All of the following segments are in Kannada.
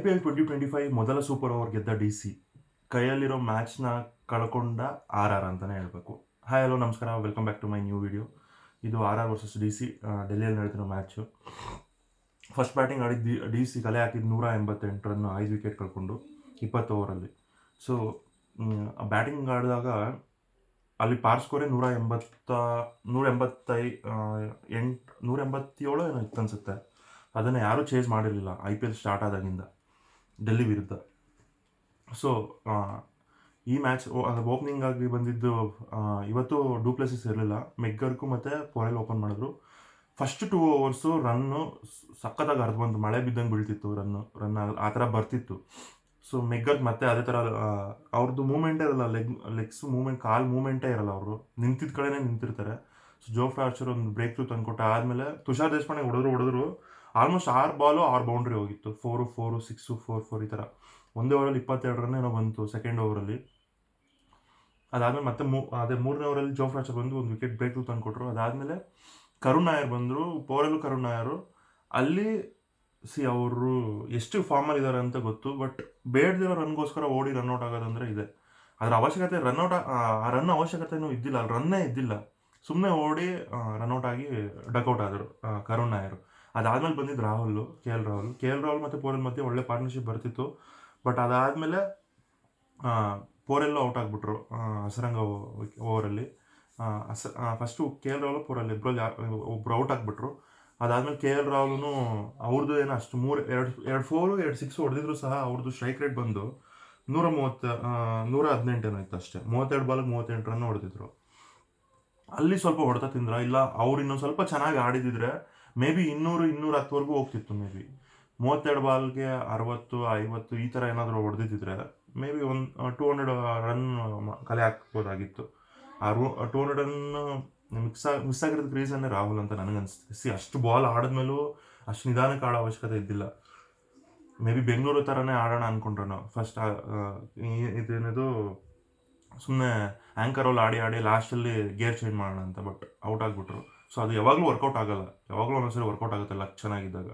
I P L twenty twenty five ಮೊದಲ ಸೂಪರ್ ಓವರ್ ಗೆದ್ದ ಡಿ ಸಿ. ಕೈಯಲ್ಲಿರೋ ಮ್ಯಾಚ್ನ ಕಳ್ಕೊಂಡ ಆರ್ ಆರ್ ಅಂತಲೇ ಹೇಳಬೇಕು. ಹಾಯ್ ಹಲೋ ನಮಸ್ಕಾರ. Welcome back to my new video ಇದು R R versus D C ಡೆಲ್ಲಿಯಲ್ಲಿ ನಡೆದಿರೋ ಮ್ಯಾಚು ಫಸ್ಟ್ ಬ್ಯಾಟಿಂಗ್ ಆಡಿದ್ದು ಡಿ ಸಿ ಕಲೆ ಹಾಕಿದ್ದು ನೂರ ಎಂಬತ್ತೆಂಟು ರನ್ ಐದು ವಿಕೆಟ್ ಕಳ್ಕೊಂಡು ಇಪ್ಪತ್ತು ಓವರಲ್ಲಿ ಸೊ ಬ್ಯಾಟಿಂಗ್ ಆಡಿದಾಗ ಅಲ್ಲಿ ಪಾರ್ ಸ್ಕೋರೆ ನೂರ ಎಂಬತ್ತ, ನೂರ ಎಂಬತ್ತೈ ಎಂಟು, ನೂರ ಎಂಬತ್ತೇಳು ಏನೋ ಇತ್ತು ಅನ್ಸುತ್ತೆ. ಅದನ್ನು ಯಾರೂ ಚೇಸ್ ಮಾಡಿರಲಿಲ್ಲ. ಐ ಪಿ ಎಲ್ ಸ್ಟಾರ್ಟ್ ಆದಾಗಿಂದ. ಡೆಲ್ಲಿ ವಿರುದ್ಧ. ಸೊ ಈ ಮ್ಯಾಚ್ ಓಪನಿಂಗ್ ಆಗಿ ಬಂದಿದ್ದು ಇವತ್ತು ಡೂಪ್ಲೆಸಿಸ್ ಇರಲಿಲ್ಲ. ಮೆಗ್ಗರ್ಕು ಮತ್ತು ಪೊರೆಲ್ ಓಪನ್ ಮಾಡಿದ್ರು. ಫಸ್ಟ್ ಟೂ ಓವರ್ಸು ರನ್ನು ಸಖತ್ತಾಗಿ ಅರ್ಧ ಬಂದು ಮಳೆ ಬಿದ್ದಂಗೆ ಬೀಳ್ತಿತ್ತು ರನ್ನು. ರನ್ ಆ ಥರ ಬರ್ತಿತ್ತು. ಸೊ ಮೆಗ್ಗರ್ಗೆ ಮತ್ತೆ ಅದೇ ಥರ ಅವ್ರದ್ದು ಮೂಮೆಂಟೇ ಇರಲ್ಲ. ಲೆಗ್ ಲೆಗ್ಸ್ ಮೂಮೆಂಟ್ ಕಾಲ್ ಮೂಮೆಂಟೇ ಇರಲ್ಲ ಅವರು ನಿಂತಿದ್ದ ಕಡೆನೇ ನಿಂತಿರ್ತಾರೆ. ಸೊ ಜೋ ಆರ್ಚರ್ ಒಂದು ಬ್ರೇಕ್ ಥ್ರೂ ತಂದುಕೊಟ್ಟ ಆದಮೇಲೆ ತುಷಾರ್ ದೇಶಪಾಂಡೆ ಹೊಡೆದ್ರು ಹೊಡೆದ್ರು. ಆಲ್ಮೋಸ್ಟ್ ಆರು ಬಾಲು, ಆರು ಬೌಂಡ್ರಿ ಹೋಗಿತ್ತು. Four four six four four ಈ ಥರ ಒಂದೇ ಓವರಲ್ಲಿ ಇಪ್ಪತ್ತೆರಡು ರನ್ ಏನೋ ಬಂತು ಸೆಕೆಂಡ್ ಓವರಲ್ಲಿ ಅದಾದಮೇಲೆ ಮತ್ತೆ ಮೂ, ಅದೇ ಮೂರನೇ ಓವರಲ್ಲಿ ಜೋಫ್ರಾಚರ್ ಬಂದು ಒಂದು ವಿಕೆಟ್ ಬ್ರೇಕ್ ತಂದುಕೊಟ್ರು ಅದಾದಮೇಲೆ ಕರುಣ್ ನಾಯರ್ ಬಂದರು ಪೋರಲ್ಲೂ ಕರುಣ್ ನಾಯರು ಅಲ್ಲಿ ಸಿ ಅವರು ಎಷ್ಟು ಫಾರ್ಮಲ್ಲಿ ಇದ್ದಾರೆ ಅಂತ ಗೊತ್ತು ಬಟ್ ಬೇಡದಿರೋ ರನ್ಗೋಸ್ಕರ ಓಡಿ ರನ್ಔಟ್ ಆಗೋದಂದ್ರೆ ಇದೆ. ಅದರ ಅವಶ್ಯಕತೆ ರನ್ಔಟ್ ಆ ರನ್ ಅವಶ್ಯಕತೆನೂ ಇದ್ದಿಲ್ಲ. ರನ್ನೇ ಇದ್ದಿಲ್ಲ. ಸುಮ್ಮನೆ ಓಡಿ ರನ್ಔಟ್ ಆಗಿ ಡಕ್ಔಟ್ ಆದರು ಕರುಣ್ ನಾಯರು ಅದಾದ್ಮೇಲೆ ಬಂದಿದ್ದು Rahul K L Rahul. K L Rahul ಮತ್ತು ಪೋರೆಲ್ ಮಧ್ಯೆ ಒಳ್ಳೆ ಪಾರ್ಟ್ನರ್ಶಿಪ್ ಬರ್ತಿತ್ತು. ಬಟ್ ಅದಾದಮೇಲೆ ಪೋರೆಲ್ಲೂ ಔಟ್ ಆಗಿಬಿಟ್ರು ಹಸರಂಗ ಓವರಲ್ಲಿ. ಹಸ first K L Rahul, Porel ಇಬ್ಬರಲ್ಲಿ ಒಬ್ರು ಔಟ್ ಆಗಿಬಿಟ್ರು. ಅದಾದಮೇಲೆ ಕೆ ಎಲ್ ರಾಹುಲ್ನು ಅವ್ರದ್ದು ಏನು ಅಷ್ಟು ಮೂರು, ಎರಡು ಎರಡು ಫೋರು ಎರಡು ಸಿಕ್ಸ್ ಹೊಡೆದಿದ್ರು ಸಹ ಅವ್ರದ್ದು ಸ್ಟ್ರೈಕ್ ರೇಟ್ ಬಂದು ನೂರ ಮೂವತ್ತ ನೂರ ಹದಿನೆಂಟೇನೋ ಇತ್ತು ಅಷ್ಟೇ. ಮೂವತ್ತೆರಡು ಬಾಲ್ ಮೂವತ್ತೆಂಟು ರನ್ ಹೊಡೆದಿದ್ರು. ಅಲ್ಲಿ ಸ್ವಲ್ಪ ಹೊಡೆತ ತಿಂದ್ರ, ಇಲ್ಲ ಅವ್ರು ಇನ್ನೊಂದು ಸ್ವಲ್ಪ ಚೆನ್ನಾಗಿ ಆಡಿದಿದ್ರೆ ಮೇ ಬಿ ಇನ್ನೂರು ಇನ್ನೂರ ಹತ್ತುವರೆಗೂ ಹೋಗ್ತಿತ್ತು ಮೇ ಬಿ ಮೂವತ್ತೆರಡು ಬಾಲ್ಗೆ ಅರವತ್ತು, ಐವತ್ತು ಈ ಥರ ಏನಾದರೂ ಹೊಡೆದಿದ್ದರೆ ಮೇ ಬಿ ಒಂದು ಟೂ ಹಂಡ್ರೆಡ್ ರನ್ ಕಲೆ ಹಾಕ್ಬೋದಾಗಿತ್ತು. ಆ ರೂ ಟೂ ಹಂಡ್ರೆಡ್ ರನ್ ಮಿಕ್ಸ್ ಆಗಿ ಮಿಸ್ ಆಗಿರೋದಕ್ಕೆ ರೀಸನ್ನೇ ರಾಹುಲ್ ಅಂತ ನನಗನ್ಸುತ್ತೆ ಸಿ ಅಷ್ಟು ಬಾಲ್ ಆಡಿದ್ಮೇಲೂ ಅಷ್ಟು ನಿಧಾನಕ್ಕೆ ಆಡೋ ಅವಶ್ಯಕತೆ ಇದ್ದಿಲ್ಲ. ಮೇ ಬಿ ಬೆಂಗಳೂರು ಥರನೇ ಆಡೋಣ ಅಂದ್ಕೊಂಡ್ರು ಫಸ್ಟ್ ಇದೇನಿದು ಸುಮ್ಮನೆ ಆ್ಯಂಕರಲ್ಲಿ ಆಡಿ ಆಡಿ ಲಾಸ್ಟಲ್ಲಿ ಗೇರ್ ಚೇಂಜ್ ಮಾಡೋಣ ಅಂತ ಬಟ್ ಔಟ್ ಆಗಿಬಿಟ್ರು. ಸೊ ಅದು ಯಾವಾಗಲೂ ವರ್ಕೌಟ್ ಆಗಲ್ಲ. ಯಾವಾಗಲೂ ಒಂದೊಂದ್ಸರಿ ವರ್ಕೌಟ್ ಆಗುತ್ತೆ ಲಕ್ ಚೆನ್ನಾಗಿದ್ದಾಗ.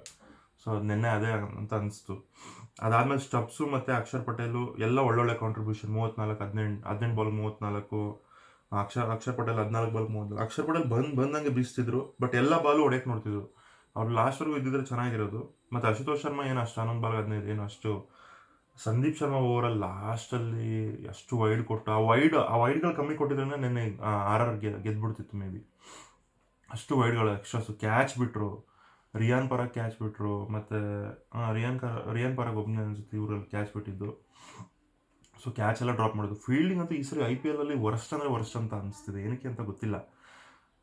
ಸೊ ಅದು ನಿನ್ನೆ ಅದೇ ಅಂತ ಅನಿಸ್ತು. ಅದಾದಮೇಲೆ ಸ್ಟಬ್ಸು ಮತ್ತು ಅಕ್ಷರ್ ಪಟೇಲು ಎಲ್ಲ ಒಳ್ಳೊಳ್ಳೆ ಕಾಂಟ್ರಿಬ್ಯೂಷನ್ ಮೂವತ್ತ್ನಾಲ್ಕು ಹದಿನೆಂಟು ಹದಿನೆಂಟು ಬಾಲ್ ಮೂವತ್ತ್ನಾಲ್ಕು ಅಕ್ಷರ್ ಅಕ್ಷರ್ ಪಟೇಲ್ ಹದಿನಾಲ್ಕು ಬಾಲ್ ಮೂವತ್ತು ಅಕ್ಷರ್ ಪಟೇಲ್ ಬಂದು, ಬಂದಂಗೆ ಬೀಸ್ತಿದ್ರು ಬಟ್ ಎಲ್ಲ ಬಾಲು ಹೊಡೆಯಕ್ಕೆ ನೋಡ್ತಿದ್ರು. ಅವ್ರು ಲಾಸ್ಟ್ವರೆಗೂ ಇದ್ದಿದ್ರೆ ಚೆನ್ನಾಗಿರೋದು. ಮತ್ತು ಅಶುತೋಷ್ ಶರ್ಮಾ ಏನು ಅಷ್ಟು ಹನ್ನೊಂದು ಬಾಲ್ ಹದಿನೈದು ಏನು ಅಷ್ಟು. ಸಂದೀಪ್ ಶರ್ಮಾ ಓವರಲ್ಲಿ ಲಾಸ್ಟಲ್ಲಿ ಅಷ್ಟು ವೈಡ್ ಕೊಟ್ಟು, ಆ ವೈಡ್ ಆ ವೈಡ್ಗಳು ಕಮ್ಮಿ ಕೊಟ್ಟಿದ್ರೆ ನೆನ್ನೆ ಆರ್ ಆರ್ ಗೆದ್ಬಿಡ್ತಿತ್ತು ಮೇ ಬಿ ಅಷ್ಟು ವೈಡ್ಗಳು ಎಕ್ಸ್ಟ್ರಾಸು ಕ್ಯಾಚ್ ಬಿಟ್ಟರು ರಿಯಾನ್ ಪರ ಕ್ಯಾಚ್ ಬಿಟ್ಟರು ಮತ್ತು ರಿಯಾನ್ ಕರ ರಿಯಾನ್ ಪರಾಗ್ ಒಬ್ಬನೇ ಅನ್ಸುತ್ತೆ ಇವರಲ್ಲಿ ಕ್ಯಾಚ್ ಬಿಟ್ಟಿದ್ದು. ಸೊ ಕ್ಯಾಚ್ ಎಲ್ಲ ಡ್ರಾಪ್ ಮಾಡೋದು ಫೀಲ್ಡಿಂಗ್ ಅಂತೂ ಈ ಸರಿ ಐ ಪಿ ಎಲಲ್ಲಿ ವರ್ಸ್ಟ್ ಅಂದರೆ ವರ್ಸ್ಟ್ ಅಂತ ಅನಿಸ್ತಿದೆ. ಏನಕ್ಕೆ ಅಂತ ಗೊತ್ತಿಲ್ಲ.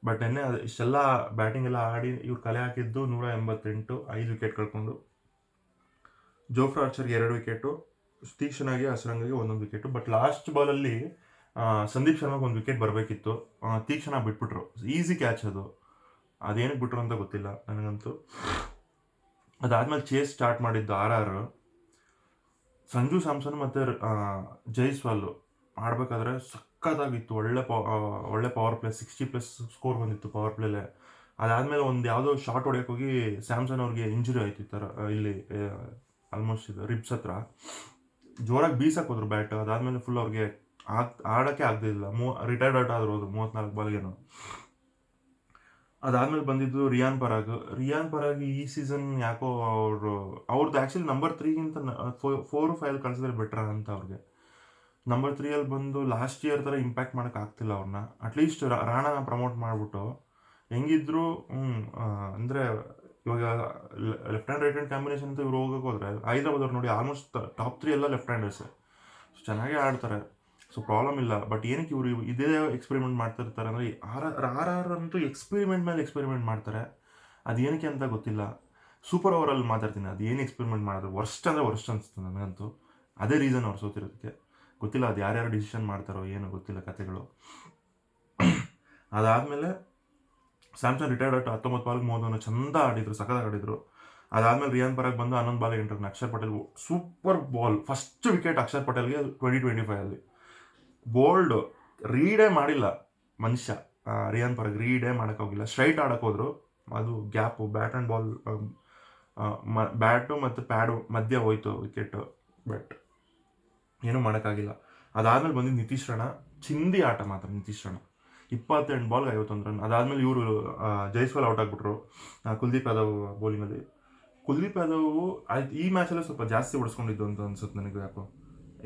ಬಟ್ ನೆನ್ನೆ ಅದು, ಇಷ್ಟೆಲ್ಲ ಬ್ಯಾಟಿಂಗ್ ಎಲ್ಲ ಆಡಿ ಇವ್ರು ಕಲೆ ಹಾಕಿದ್ದು ನೂರ ಎಂಬತ್ತೆಂಟು, ಐದು ವಿಕೆಟ್ ಕಳ್ಕೊಂಡು. ಜೋಫ್ರಾ ಆರ್ಚರ್ಗೆ ಎರಡು ವಿಕೆಟು ತೀಕ್ಷಣಾಗಿ ಹಸರಂಗಾಗಿ ಒಂದೊಂದು ವಿಕೆಟು ಬಟ್ ಲಾಸ್ಟ್ ಬಾಲಲ್ಲಿ ಸಂದೀಪ್ ಶರ್ಮಾಗೆ ಒಂದು ವಿಕೆಟ್ ಬರಬೇಕಿತ್ತು. ತೀಕ್ಷಣ ಬಿಟ್ಬಿಟ್ರು. ಈಸಿ ಕ್ಯಾಚ್ ಅದು. ಅದೇನಕ್ಕೆ ಬಿಟ್ರು ಅಂತ ಗೊತ್ತಿಲ್ಲ ನನಗಂತೂ. ಅದಾದ್ಮೇಲೆ ಚೇಸ್ ಸ್ಟಾರ್ಟ್ ಮಾಡಿದ್ದು ಆರ್ ಆರ್. ಸಂಜು ಸ್ಯಾಮ್ಸನ್ ಮತ್ತು ಜೈಸ್ವಾಲ್ ಆಡಬೇಕಾದ್ರೆ ಸಖತ್ತಾಗಿತ್ತು. ಒಳ್ಳೆ ಪವ ಒಳ್ಳೆ power play sixty plus score ಬಂದಿತ್ತು ಪವರ್ ಪ್ಲೇಲೆ ಅದಾದಮೇಲೆ ಒಂದು ಯಾವುದೋ ಶಾರ್ಟ್ ಹೊಡೆಯೋಕೆ ಹೋಗಿ ಸ್ಯಾಮ್ಸನ್ ಅವ್ರಿಗೆ ಇಂಜುರಿ ಆಯ್ತು ಇಲ್ಲಿ ಆಲ್ಮೋಸ್ಟ್ ಇದು ರಿಬ್ಸ್ ಹತ್ರ. ಜೋರಾಗಿ ಬೀಸಕ್ಕೆ ಹೋದ್ರು ಬ್ಯಾಟ್ ಅದಾದಮೇಲೆ ಫುಲ್ ಅವ್ರಿಗೆ ಆಗ್ ಆಡೋಕ್ಕೆ ಆಗದಿಲ್ಲ ಮೂ ರಿಟೈರ್ಡ್ ಔಟ್ ಆದ್ರು ಹೋದ್ರು ಮೂವತ್ತ್ನಾಲ್ಕು ಬಾಲ್ಗೇನು ಅದಾದಮೇಲೆ ಬಂದಿದ್ದು ರಿಯಾನ್ ಪರಾಗ್. ರಿಯಾನ್ ಪರಾಗ್ ಈ ಸೀಸನ್ ಯಾಕೋ ಅವರು ಅವ್ರದ್ದು ಆ್ಯಕ್ಚುಲಿ ನಂಬರ್ ತ್ರೀಗಿಂತ ಫೋರ್ ಫೈವ್ ಕಳಿಸಿದ್ರೆ ಬೆಟ್ರ ಅಂತ ಅವ್ರಿಗೆ. ನಂಬರ್ ತ್ರೀಯಲ್ಲಿ ಬಂದು ಲಾಸ್ಟ್ ಇಯರ್ ಥರ ಇಂಪ್ಯಾಕ್ಟ್ ಮಾಡೋಕೆ ಆಗ್ತಿಲ್ಲ ಅವ್ರನ್ನ ಅಟ್ಲೀಸ್ಟ್ ರಾಣಾನ ಪ್ರಮೋಟ್ ಮಾಡಿಬಿಟ್ಟು. ಹೆಂಗಿದ್ರು ಅಂದರೆ ಇವಾಗ left hand right hand combination ಅಂತ ಇವ್ರು ಹೋಗಕ್ಕೆ ಹೋದ್ರೆ ಹೈದ್ರಾಬಾದ್ ಅವ್ರು ನೋಡಿ ಆಲ್ಮೋಸ್ಟ್ ಟಾಪ್ ತ್ರೀ ಎಲ್ಲ ಲೆಫ್ಟ್ ಹ್ಯಾಂಡರ್ಸ್ ಚೆನ್ನಾಗೇ ಆಡ್ತಾರೆ. ಸೊ ಪ್ರಾಬ್ಲಮ್ ಇಲ್ಲ. ಬಟ್ ಏನಕ್ಕೆ ಇವರು ಇದೇ ಎಕ್ಸ್ಪೆರಿಮೆಂಟ್ ಮಾಡ್ತಾ ಇರ್ತಾರೆ ಅಂದರೆ ಆರ್ ಆರ್ ಆರ್ ಅಂತೂ ಎಕ್ಸ್ಪೆರಿಮೆಂಟ್ ಮೇಲೆ ಎಕ್ಸ್ಪೆರಿಮೆಂಟ್ ಮಾಡ್ತಾರೆ. ಅದು ಏನಕ್ಕೆ ಅಂತ ಗೊತ್ತಿಲ್ಲ. ಸೂಪರ್ ಓವರಲ್ಲಿ ಮಾತಾಡ್ತೀನಿ. ಅದು ಏನು ಎಕ್ಸ್ಪೆರಿಮೆಂಟ್ ಮಾಡೋದು ವರ್ಸ್ಟ್ ಅಂದರೆ ವರ್ಸ್ಟ್ ಅನಿಸ್ತು ನನಗಂತೂ. ಅದೇ ರೀಸನ್ ಅವ್ರು ಸೋತಿರೋದಕ್ಕೆ. ಗೊತ್ತಿಲ್ಲ ಅದು ಯಾರ್ಯಾರು ಡಿಸಿಷನ್ ಮಾಡ್ತಾರೋ, ಏನು ಗೊತ್ತಿಲ್ಲ ಕತೆಗಳು ಅದಾದಮೇಲೆ ಸ್ಯಾಮ್ಸಂಗ್ ರಿಟೈರ್ಡ್ ಆಟ ಹತ್ತೊಂಬತ್ತು ಬಾಲ್ಗೆ ಮೂವತ್ತೊಂದು, ಚಂದ ಆಡಿದ್ರು ಸಖತ್ ಆಡಿದ್ರು. ಅದಾದಮೇಲೆ ರಿಯಾನ್ ಪರಾಗ್ ಬಂದು ಹನ್ನೊಂದು ಬಾಲ್ಗೆ ಎಂಟು Akshar Patel super ball first wicket Akshar ಪಟೇಲ್ಗೆ twenty twenty ಫೈವಲ್ಲಿ ಬೋಲ್ಡ್ ರೀಡೇ ಮಾಡಿಲ್ಲ ಮನುಷ್ಯ. ರಿಯಾನ್ ಪರಾಗ್ ರೀಡೇ ಮಾಡೋಕ್ಕೋಗಿಲ್ಲ ಸ್ಟ್ರೈಟ್ ಆಡಕ್ಕೆ ಹೋದ್ರು. ಅದು gap, bat and ball bat ಮತ್ತು ಪ್ಯಾಡು ಮಧ್ಯ ಹೋಯ್ತು ವಿಕೆಟ್. ಬಟ್ ಏನೂ ಮಾಡೋಕ್ಕಾಗಿಲ್ಲ. ಅದಾದ್ಮೇಲೆ ಬಂದಿದ್ದು ನಿತೀಶ್ ರಣ ಚಿಂದಿ ಆಟ ಮಾತ್ರ ನಿತೀಶ್ ರಣ ಇಪ್ಪತ್ತೆಂಟು ಬಾಲ್ಗೆ ಐವತ್ತೊಂದು ರನ್. ಅದಾದಮೇಲೆ ಇವರು ಜೈಸ್ವಾಲ್ ಔಟ್ ಆಗಿಬಿಟ್ರು. ಕುಲ್ದೀಪ್ ಯಾದವ್ ಬೌಲಿಂಗಲ್ಲಿ ಕುಲ್ದೀಪ್ ಯಾದವ್ ಆಯ್ತು, ಈ ಮ್ಯಾಚಲ್ಲೇ ಸ್ವಲ್ಪ ಜಾಸ್ತಿ ಓಡಿಸ್ಕೊಂಡಿದ್ದು ಅಂತ ಅನ್ಸುತ್ತೆ ನನಗೆ ಯಾಕೋ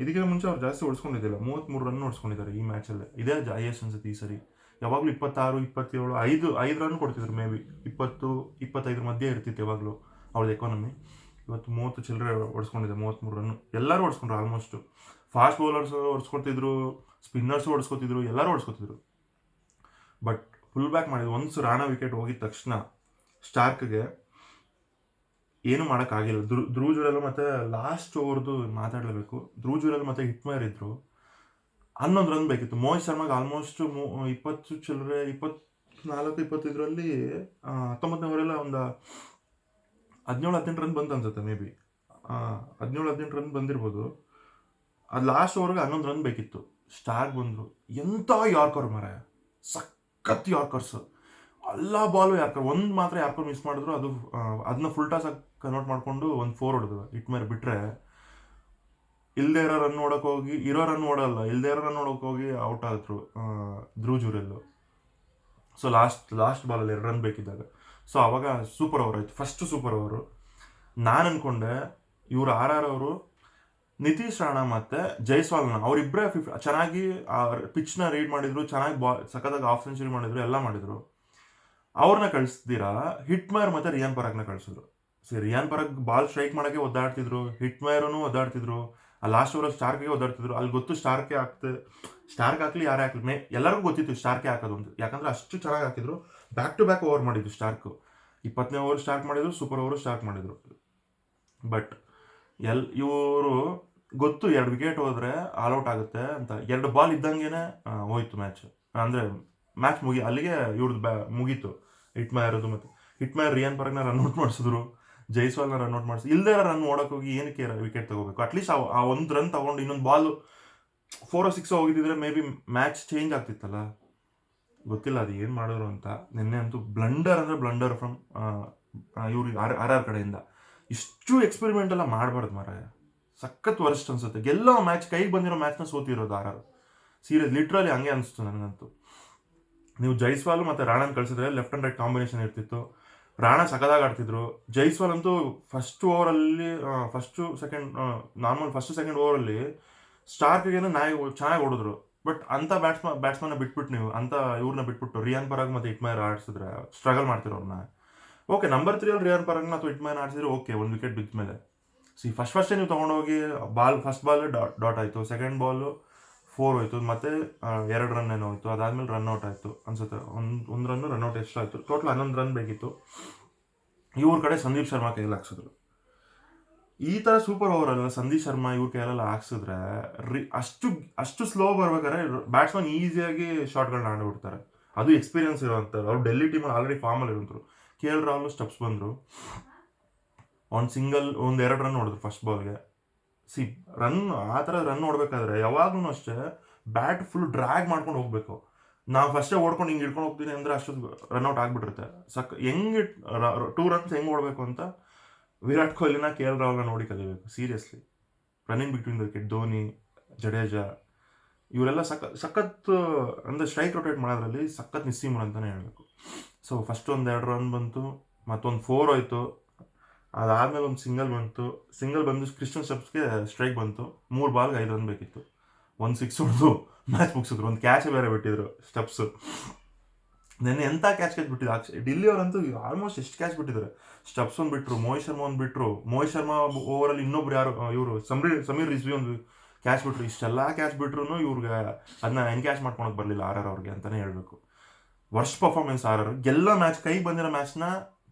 ಇದಕ್ಕಿಂತ ಮುಂಚೆ ಅವ್ರು ಜಾಸ್ತಿ ಹೊಡ್ಸ್ಕೊಂಡಿದ್ದಿಲ್ಲ ಮೂವತ್ತ್ಮೂರು ರನ್ ಹೊಡ್ಸ್ಕೊಂಡಿದ್ದಾರೆ ಈ ಮ್ಯಾಚಲ್ಲಿ ಇದೇ ಹೈಯೆಸ್ಟ್ ಅನ್ಸುತ್ತೆ ಈ ಸರಿ. ಯಾವಾಗಲೂ ಇಪ್ಪತ್ತಾರು, ಇಪ್ಪತ್ತೇಳು, ಐದು ಐದು ರನ್ ಕೊಡ್ತಿದ್ರು ಮೇ ಬಿ ಇಪ್ಪತ್ತು, ಇಪ್ಪತ್ತೈದರ ಮಧ್ಯೆ ಇರ್ತಿತ್ತು ಯಾವಾಗಲೂ ಅವ್ರದ್ದು ಎಕಾನಮಿ ಇವತ್ತು ಮೂವತ್ತು ಚಿಲ್ಲರೆ ಹೊಡ್ಸ್ಕೊಂಡಿದೆ ಮೂವತ್ತ್ಮೂರು ರನ್ ಎಲ್ಲರೂ ಹೊಡ್ಸ್ಕೊಂಡ್ರು ಆಲ್ಮೋಸ್ಟ್ ಫಾಸ್ಟ್ ಬೌಲರ್ಸ್ ಹೊಡ್ಸ್ಕೊತಿದ್ರು ಸ್ಪಿನ್ನರ್ಸು ಹೊಡ್ಸ್ಕೊತಿದ್ರು, ಎಲ್ಲರೂ ಹೊಡ್ಸ್ಕೊತಿದ್ರು. ಬಟ್ ಫುಲ್ ಬ್ಯಾಕ್ ಮಾಡಿದ್ರು ಒನ್ಸ್ ರಾಣಾ ವಿಕೆಟ್ ಹೋಗಿದ ತಕ್ಷಣ ಸ್ಟಾರ್ಕ್ಗೆ ಏನು ಮಾಡೋಕ್ಕಾಗಿಲ್ಲ ಧ್ರು ಧ್ರುವ ಜುರೆಲ್ ಮತ್ತೆ ಲಾಸ್ಟ್ ಓವರ್ದು ಮಾತಾಡಲೇಬೇಕು. ಧ್ರುವ ಜುರೆಲ್ ಮತ್ತೆ ಹಿಟ್ಮೇರ್ ಇದ್ರು. ಹನ್ನೊಂದು ರನ್ ಬೇಕಿತ್ತು. ಮೋಹಿತ್ ಶರ್ಮಾಗೆ ಆಲ್ಮೋಸ್ಟ್ ಇಪ್ಪತ್ತು ಚಿಲ್ಲರೆ ಇಪ್ಪತ್ನಾಲ್ಕು, ಇಪ್ಪತ್ತೈದರಲ್ಲಿ ಹತ್ತೊಂಬತ್ತನೇ ಓವರೆಲ್ಲ ಒಂದು ಹದಿನೇಳು, ಹದಿನೆಂಟು ರನ್ ಬಂತು ಅನ್ಸುತ್ತೆ ಮೇ ಬಿ ಹದಿನೇಳು, ಹದಿನೆಂಟು ರನ್ ಬಂದಿರ್ಬೋದು. ಅದು ಲಾಸ್ಟ್ ಓವರ್ಗೆ ಹನ್ನೊಂದು ರನ್ ಬೇಕಿತ್ತು. ಸ್ಟಾರ್ ಬಂದರು. ಎಂಥ ಯಾರ್ಕರ್ ಮರ ಸಖತ್ ಯಾರ್ಕರ್ಸ್ ಎಲ್ಲ ಬಾಲು ಯಾರ್ಕರ್ ಒಂದು ಮಾತ್ರ ಯಾರ್ಕರ್ ಮಿಸ್ ಮಾಡಿದ್ರು, ಅದು ಅದನ್ನ ಫುಲ್ ಟಾಸ್ ಆಗಿ ಕನ್ವರ್ಟ್ ಮಾಡಿಕೊಂಡು ಒಂದು ಫೋರ್ ಹೊಡೆದ್ರು ಇಟ್ ಮೇಲೆ ಬಿಟ್ಟರೆ ಇಲ್ಲದೆ ಇರೋ ರನ್ ನೋಡೋಕೆ ಹೋಗಿ, ಇರೋ ರನ್ ಓಡಲ್ಲ ಇಲ್ಲದೆ ಇರೋ ರನ್ ನೋಡೋಕೆ ಹೋಗಿ ಔಟ್ ಆದ್ರು Dhruv Jurel so last last ಬಾಲಲ್ಲಿ ಎರಡು ರನ್ ಬೇಕಿದ್ದಾಗ. ಸೊ ಅವಾಗ ಸೂಪರ್ ಓವರ್ ಆಯಿತು ಫಸ್ಟ್ ಸೂಪರ್ ಓವರು ನಾನು ಅಂದ್ಕೊಂಡೆ ಇವರು ಆರ್ ಆರ್ ಅವರು, ನಿತೀಶ್ ರಾಣಾ ಮತ್ತು ಜೈಸ್ವಾಲ್ನ ಅವರಿಬ್ಬರೇ ಫಿಫ್ ಚೆನ್ನಾಗಿ ಪಿಚ್ನ ರೀಡ್ ಮಾಡಿದರು, ಚೆನ್ನಾಗಿ ಬಾ ಸಖತ್ತಾಗಿ ಆಫ್ ಸೆಂಚುರಿ ಮಾಡಿದರು, ಎಲ್ಲ ಮಾಡಿದ್ರು. ಅವ್ರನ್ನ ಕಳಿಸ್ದಿರಾ ಹಿಟ್ಮೈರ್ ಮತ್ತೆ ರಿಯಾನ್ ಪರಾಗ್ನ ಕಳಿಸಿದ್ರು. ಸರಿ ರಿಯಾನ್ ಪರಾಗ್ ಬಾಲ್ ಸ್ಟ್ರೈಕ್ ಮಾಡೋಕ್ಕೆ ಒದ್ದಾಡ್ತಿದ್ರು ಹಿಟ್ಮೇರೂ ಒದ್ದಾಡ್ತಿದ್ರು, ಆ ಲಾಸ್ಟ್ ಓವರ್ ಸ್ಟಾರ್ಕ್ಗೆ ಒದ್ದಾಡ್ತಿದ್ರು, ಅಲ್ಲಿ ಗೊತ್ತು ಸ್ಟಾರ್ಕೆ ಹಾಕ್ತೆ, ಸ್ಟಾರ್ಕ್ ಹಾಕ್ಲಿ ಯಾರೇ ಹಾಕ್ಲಿ, ಮೇ, ಎಲ್ಲರಿಗೂ ಗೊತ್ತಿತ್ತು ಸ್ಟಾರ್ಕೆ ಹಾಕೋದು ಅಂತ. ಯಾಕಂದ್ರೆ ಅಷ್ಟು ಚೆನ್ನಾಗಿ ಹಾಕಿದ್ರು ಬ್ಯಾಕ್ ಟು ಬ್ಯಾಕ್ ಓವರ್ ಮಾಡಿದ್ರು ಸ್ಟಾರ್ಕ್. ಇಪ್ಪತ್ತನೇ ಓವರ್ ಸ್ಟಾರ್ಟ್ ಮಾಡಿದ್ರು ಸೂಪರ್ ಓವರ್ ಸ್ಟಾರ್ಟ್ ಮಾಡಿದ್ರು. ಬಟ್ ಎಲ್, ಇವರು ಗೊತ್ತು, ಎರಡು ವಿಕೆಟ್ ಹೋದ್ರೆ ಆಲ್ ಔಟ್ ಆಗುತ್ತೆ ಅಂತ. ಎರಡು ಬಾಲ್ ಇದ್ದಂಗೆ ಹೋಯ್ತು ಮ್ಯಾಚ್ ಅಂದ್ರೆ ಮ್ಯಾಚ್ ಮುಗಿ, ಅಲ್ಲಿಗೆ ಇವ್ರದ್ದು ಬ್ಯಾ ಮುಗೀತು. ಹಿಟ್ಮಯರ್ ಅದು ಮತ್ತೆ. ಹಿಟ್ಮಯರ್ ರಿಯಾನ್ ಪರಗ್ನ ರನ್ ಔಟ್ ಮಾಡಿಸಿದ್ರು. ಜೈಸ್ವಾಲ್ನ ರನ್ ಔಟ್ ಮಾಡಿಸಿ ಇಲ್ಲದೆ ರನ್ ಓಡಕ್ಕೆ ಹೋಗಿ ಏನಕ್ಕೆ ವಿಕೆಟ್ ತಗೋಬೇಕು? ಅಟ್ಲೀಸ್ಟ್ ಆ ಒಂದು ರನ್ ತಗೊಂಡು ಇನ್ನೊಂದು ಬಾಲ್ ಫೋರ್ ಸಿಕ್ಸ್ ಹೋಗಿದ್ದಿದ್ರೆ ಮೇ ಬಿ ಮ್ಯಾಚ್ ಚೇಂಜ್ ಆಗ್ತಿತ್ತಲ್ಲ? ಗೊತ್ತಿಲ್ಲ, ಅದು ಏನು ಮಾಡೋರು ಅಂತ. ನಿನ್ನೆ ಅಂತೂ ಬ್ಲಂಡರ್ ಅಂದರೆ ಬ್ಲಂಡರ್ ಫ್ರಮ್ ಇವ್ರಿಗೆ ಆರ್ ಆರ್ ಆರ್ ಕಡೆಯಿಂದ. ಇಷ್ಟು ಎಕ್ಸ್ಪೆರಿಮೆಂಟ್ ಎಲ್ಲ ಮಾಡಬಾರ್ದು ಮಾರಾಯ. ಸಖತ್ ವರ್ಸ್ಟ್ ಅನ್ಸುತ್ತೆ. ಗೆಲ್ಲೋ ಮ್ಯಾಚ್ ಕೈಗೆ ಬಂದಿರೋ ಮ್ಯಾಚ್ನ ಸೋತಿರೋದು ಆರ್ ಆರ್ ಸೀರಿಯಸ್ ಲಿಟ್ರಲಿ ಹಂಗೆ ಅನಿಸ್ತು ನನಗಂತೂ. ನೀವು ಜೈಸ್ವಾಲ್ ಮತ್ತು ರಾಣನ್ ಕಳಿಸಿದ್ರೆ ಲೆಫ್ಟ್ ಆ್ಯಂಡ್ ರೈಟ್ ಕಾಂಬಿನೇಷನ್ ಇರ್ತಿತ್ತು. ರಾಣ ಸಕದಾಗ ಆಡ್ತಿದ್ರು. ಜೈಸ್ವಾಲ್ ಅಂತೂ first ಓವರಲ್ಲಿ first second normal first second ಓವರಲ್ಲಿ ಸ್ಟಾರ್ಕ್ಗೇನು ನಾಯಿ ಚೆನ್ನಾಗಿ ಓಡಿದ್ರು. ಬಟ್ ಅಂಥ ಬ್ಯಾಟ್ಸ್ಮನ್ ಬ್ಯಾಟ್ಸ್ಮನ್ನ ಬಿಟ್ಬಿಟ್ಟು ನೀವು, ಅಂತ ಇವ್ರನ್ನ ಬಿಟ್ಬಿಟ್ಟು ರಿಯಾನ್ ಪರಾಗ್ ಮತ್ತು ಇಟ್ಮೈರ್ ಆಡಿಸಿದ್ರೆ ಸ್ಟ್ರಗಲ್ ಮಾಡ್ತಿರೋರ್ನ ಓಕೆ ನಂಬರ್ ತ್ರೀಯಲ್ಲಿ ರಿಯಾನ್ ಪರಾಗ್ನ ಅಥವಾ ಇಟ್ಮೈನ್ ಆಡಿಸಿದ್ರೆ ಓಕೆ ಒಂದು ವಿಕೆಟ್ ಬಿದ್ದ ಮೇಲೆ ಸಿ ಫಸ್ಟ್ ಫಸ್ಟೇ ನೀವು ತೊಗೊಂಡೋಗಿ ball first ball dot dot ಆಯಿತು. ಸೆಕೆಂಡ್ ಬಾಲು ಫೋರ್ ಹೋಯ್ತು ಮತ್ತೆ ಎರಡು ರನ್ ಏನೋ ಹೋಯ್ತು, ಅದಾದ್ಮೇಲೆ ರನ್ ಔಟ್ ಆಯಿತು ಅನ್ಸುತ್ತೆ. ಒಂದು ಒಂದು ರನ್ ರನ್ ಔಟ್ ಎಷ್ಟು ಆಯಿತು. ಟೋಟಲ್ ಹನ್ನೊಂದು ರನ್ ಬೇಕಿತ್ತು. ಇವ್ರ ಕಡೆ ಸಂದೀಪ್ ಶರ್ಮಾ ಕೈಯಲ್ಲಿ ಹಾಕ್ಸಿದ್ರು. ಈ ಥರ ಸೂಪರ್ ಓವರ್ ಅಲ್ಲ ಸಂದೀಪ್ ಶರ್ಮಾ ಇವ್ರ ಕೈಯಲ್ಲೆಲ್ಲ ಹಾಕ್ಸಿದ್ರೆ, ರಿ, ಅಷ್ಟು ಅಷ್ಟು ಸ್ಲೋ ಬರ್ಬೇಕಾದ್ರೆ ಬ್ಯಾಟ್ಸ್ಮನ್ ಈಸಿಯಾಗಿ ಶಾಟ್ಗಳನ್ನ ಆಡ್ಬಿಡ್ತಾರೆ. ಅದು ಎಕ್ಸ್ಪೀರಿಯನ್ಸ್ ಇರೋಂಥವ್ರು ಅವ್ರು ಡೆಲ್ಲಿ ಟೀಮಲ್ಲಿ ಆಲ್ರೆಡಿ ಫಾರ್ಮಲ್ಲಿ ಇರೋಂಥರು ಕೆ ಎಲ್ ರಾಹುಲ್ ಸ್ಟೆಪ್ಸ್ ಬಂದರು. ಒಂದು ಸಿಂಗಲ್ ಒಂದು ಎರಡು ರನ್ ಹೊಡೆದ್ರು ಫಸ್ಟ್ ಬಾಲ್ಗೆ ಸಿ ರನ್ ಆ ಥರ ರನ್ ನೋಡ್ಬೇಕಾದ್ರೆ ಯಾವಾಗ್ಲೂ ಅಷ್ಟೇ ಬ್ಯಾಟ್ ಫುಲ್ ಡ್ರ್ಯಾಗ್ ಮಾಡ್ಕೊಂಡು ಹೋಗಬೇಕು. ನಾವು ಫಸ್ಟೇ ಓಡ್ಕೊಂಡು ಹಿಂಗೆ ಹಿಡ್ಕೊಂಡು ಹೋಗ್ತೀನಿ ಅಂದರೆ ಅಷ್ಟೊಂದು ರನ್ಔಟ್ ಆಗಿಬಿಟ್ಟಿರುತ್ತೆ. ಸಕ್, ಹೆಂಗೆ ಟೂ ರನ್ಸ್ ಹೆಂಗೆ ಓಡಬೇಕು ಅಂತ ವಿರಾಟ್ ಕೊಹ್ಲಿನ ಕೆ ಎಲ್ ರಾಹುಲ್ನ ನೋಡಿ ಕಲಿಬೇಕು seriously running between the wicket Dhoni, Jadeja, ಇವರೆಲ್ಲ ಸಖ ಸಖತ್ ಅಂದರೆ ಸ್ಟ್ರೈಕ್ ರೊಟೇಟ್ ಮಾಡೋದ್ರಲ್ಲಿ ಸಖತ್ ನಿಸ್ಸೀಮರ್ ಅಂತಲೇ ಹೇಳಬೇಕು. ಸೊ ಫಸ್ಟ್ ಒಂದು ಎರಡು ರನ್ ಬಂತು, ಮತ್ತೊಂದು ಫೋರ್ ಹೋಯ್ತು. ಅದಾದಮೇಲೆ ಒಂದು ಸಿಂಗಲ್ ಬಂತು. ಸಿಂಗಲ್ ಬಂದು ಕ್ರಿಶ್ಚನ್ ಸ್ಟೆಪ್ಸ್ಗೆ ಸ್ಟ್ರೈಕ್ ಬಂತು. ಮೂರು ಬಾಲ್ಗೆ ಐದು ರನ್ ಬೇಕಿತ್ತು. ಒಂದು ಸಿಕ್ಸ್ ಹೊಡೆದು ಮ್ಯಾಚ್ ಮುಗಿಸಿದ್ರು. ಒಂದು ಕ್ಯಾಚ್ ಬೇರೆ ಬಿಟ್ಟಿದ್ರು ಸ್ಟೆಪ್ಸು ನೆನ್ನೆ ಎಂಥ ಕ್ಯಾಚ್ ಕ್ಯಾಚ್ ಬಿಟ್ಟಿದ್ರು ಆಚೆ ಡಿಲ್ಲಿ ಅವರಂತೂ ಆಲ್ಮೋಸ್ಟ್ ಎಷ್ಟು ಕ್ಯಾಚ್ ಬಿಟ್ಟಿದ್ದಾರೆ? ಸ್ಟೆಪ್ಸ್ ಒಂದು ಬಿಟ್ಟರು ಮೋಹಿತ್ ಶರ್ಮಾ ಒಂದು ಬಿಟ್ಟರು ಮೋಹಿತ್ ಶರ್ಮಾ ಓವರಲ್ಲಿ ಇನ್ನೊಬ್ರು ಯಾರು ಇವರು ಸಮೀರ್ ಸಮೀರ್ ರಿಜ್ವಿ ಒಂದು ಕ್ಯಾಚ್ ಬಿಟ್ರು. ಇಷ್ಟೆಲ್ಲ ಕ್ಯಾಚ್ ಬಿಟ್ರು ಇವ್ರಿಗೆ ಅದನ್ನ ಎನ್ಕ್ಯಾಚ್ ಮಾಡ್ಕೊಳಕ್ಕೆ ಬರಲಿಲ್ಲ ಆರ್ ಆರ್ ಅವ್ರಿಗೆ ಅಂತಲೇ ಹೇಳಬೇಕು. ವರ್ಸ್ಟ್ ಪರ್ಫಾರ್ಮೆನ್ಸ್ ಆರ್ ಆರ್ ಗೆಲ್ಲ ಮ್ಯಾಚ್ ಕೈಗೆ ಬಂದಿರೋ ಮ್ಯಾಚ್ನ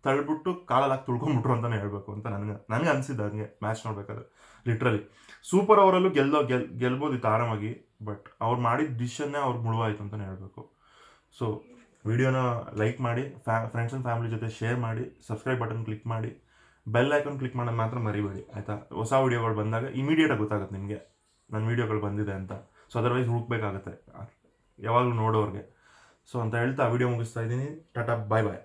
ತಳ್ಬಿಟ್ಟು ಕಾಲಲ್ಲಿ ಹಾಕಿ ತುಳ್ಕೊಂಬಿಟ್ರು ಅಂತಲೇ ಹೇಳಬೇಕು ಅಂತ ನನಗೆ ನನಗೆ ಅನಿಸಿದ್ದು ಹಂಗೆ ಮ್ಯಾಚ್ ನೋಡಬೇಕಾದ್ರೆ ಲಿಟ್ರಲಿ ಸೂಪರ್ ಓವರಲ್ಲೂ ಗೆಲ್ಲೋ ಗೆಲ್, ಗೆಲ್ಬೋದಿತ್ತು ಆರಾಮಾಗಿ ಬಟ್ ಅವ್ರು ಮಾಡಿದ ಡಿಶನ್ನೇ ಅವ್ರಿಗೆ ಮುಳುವಾಯಿತು ಅಂತಲೇ ಹೇಳಬೇಕು. ಸೊ ವಿಡಿಯೋನ ಲೈಕ್ ಮಾಡಿ ಫ್ಯಾ ಫ್ರೆಂಡ್ಸ್ ಆ್ಯಂಡ್ ಫ್ಯಾಮಿಲಿ ಜೊತೆ ಶೇರ್ ಮಾಡಿ ಸಬ್ಸ್ಕ್ರೈಬ್ ಬಟನ್ ಕ್ಲಿಕ್ ಮಾಡಿ ಬೆಲ್ ಐಕಾನ್ ಕ್ಲಿಕ್ ಮಾಡೋದು ಮಾತ್ರ ಮರಿಬೇಡಿ, ಆಯಿತಾ? ಹೊಸ ವಿಡಿಯೋಗಳು ಬಂದಾಗ ಇಮಿಡಿಯೇಟಾಗಿ ಗೊತ್ತಾಗುತ್ತೆ ನಿಮಗೆ ನನ್ನ ವಿಡಿಯೋಗಳು ಬಂದಿದೆ ಅಂತ. ಸೊ ಅದರ್ವೈಸ್ ಹುಡುಕ್ಬೇಕಾಗತ್ತೆ, ಯಾವಾಗಲೂ ನೋಡೋರಿಗೆ. ಸೊ ಅಂತ ಹೇಳ್ತಾ ವಿಡಿಯೋ ಮುಗಿಸ್ತಾ ಇದ್ದೀನಿ. ಟಾಟಾ ಬಾಯ್ ಬಾಯ್